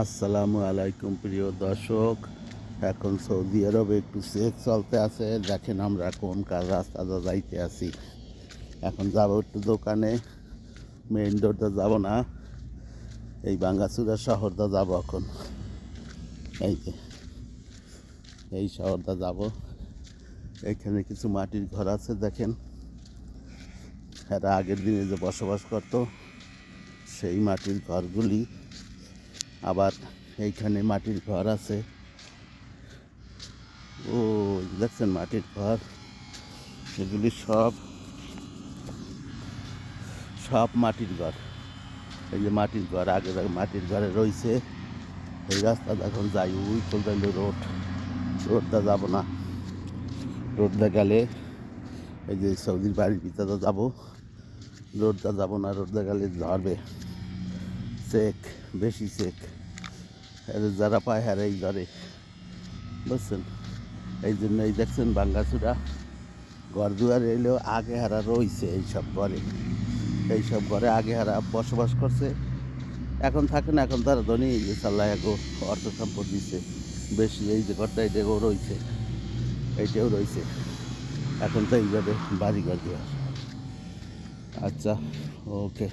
আসসালামু আলাইকুম প্রিয় দর্শক। এখন সৌদি আরবে একটু চেক চলতে আছে। দেখেন আমরা কোন কাজ রাস্তাটা যাইতে আছি। এখন যাব একটু দোকানে। মেইন রোডটা যাব না। এই বাঙ্গাসুরা শহরটা যাব এখন। এই যে, এই শহরটা যাব। এখানে কিছু মাটির ঘর আছে, দেখেন। এরা আগের দিনে যে বসবাস করতো, সেই মাটির ঘরগুলি আবার এইখানে মাটির ঘর আছে। ও, দেখছেন মাটির ঘর? এগুলি সব সব মাটির ঘর। এই যে মাটির ঘর, আগে মাটির ঘরে রয়েছে। এই রাস্তা এখন যাই, ওই পর্যন্ত রোড। রোডটা যাব না। রোডটা গেলে এই যে সৌদির বাড়ির ভিতরে যাব। রোডটা যাব না, রোডটা গেলে ধরবে চেক বেশি চেক যারা পায় হারাই ধরে বুঝছেন? এই জন্য এই দেখছেন বাঙ্গাচুরা ঘর দুয়ার এলেও আগে হারা রয়েছে এইসব ঘরে। এইসব ঘরে আগে হারা বসবাস করছে। এখন থাকে না, এখন তারা ধনী যে সাল্লাহ এগো অর্থ সম্পদ দিচ্ছে বেশি এই যে ঘরটা এটাও রয়েছে এইটাও রয়েছে এখন তো এইভাবে বাড়ি ঘর দেওয়া আচ্ছা ওকে।